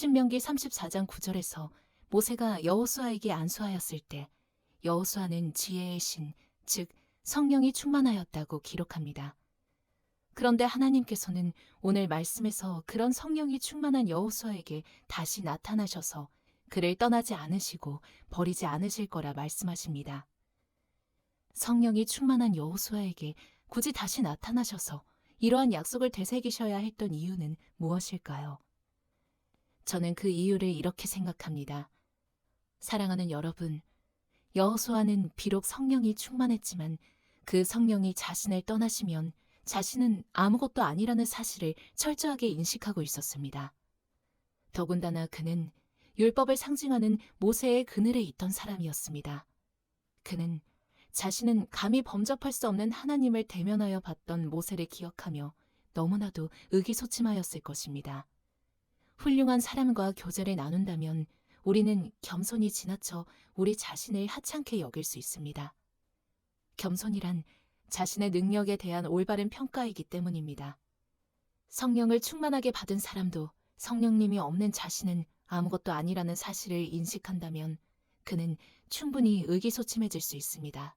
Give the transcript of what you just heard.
신명기 34장 9절에서 모세가 여호수아에게 안수하였을 때 여호수아는 지혜의 신, 즉 성령이 충만하였다고 기록합니다. 그런데 하나님께서는 오늘 말씀에서 그런 성령이 충만한 여호수아에게 다시 나타나셔서 그를 떠나지 않으시고 버리지 않으실 거라 말씀하십니다. 성령이 충만한 여호수아에게 굳이 다시 나타나셔서 이러한 약속을 되새기셔야 했던 이유는 무엇일까요? 저는 그 이유를 이렇게 생각합니다. 사랑하는 여러분, 여호수아는 비록 성령이 충만했지만 그 성령이 자신을 떠나시면 자신은 아무것도 아니라는 사실을 철저하게 인식하고 있었습니다. 더군다나 그는 율법을 상징하는 모세의 그늘에 있던 사람이었습니다. 그는 자신은 감히 범접할 수 없는 하나님을 대면하여 봤던 모세를 기억하며 너무나도 의기소침하였을 것입니다. 훌륭한 사람과 교제를 나눈다면 우리는 겸손이 지나쳐 우리 자신을 하찮게 여길 수 있습니다. 겸손이란 자신의 능력에 대한 올바른 평가이기 때문입니다. 성령을 충만하게 받은 사람도 성령님이 없는 자신은 아무것도 아니라는 사실을 인식한다면 그는 충분히 의기소침해질 수 있습니다.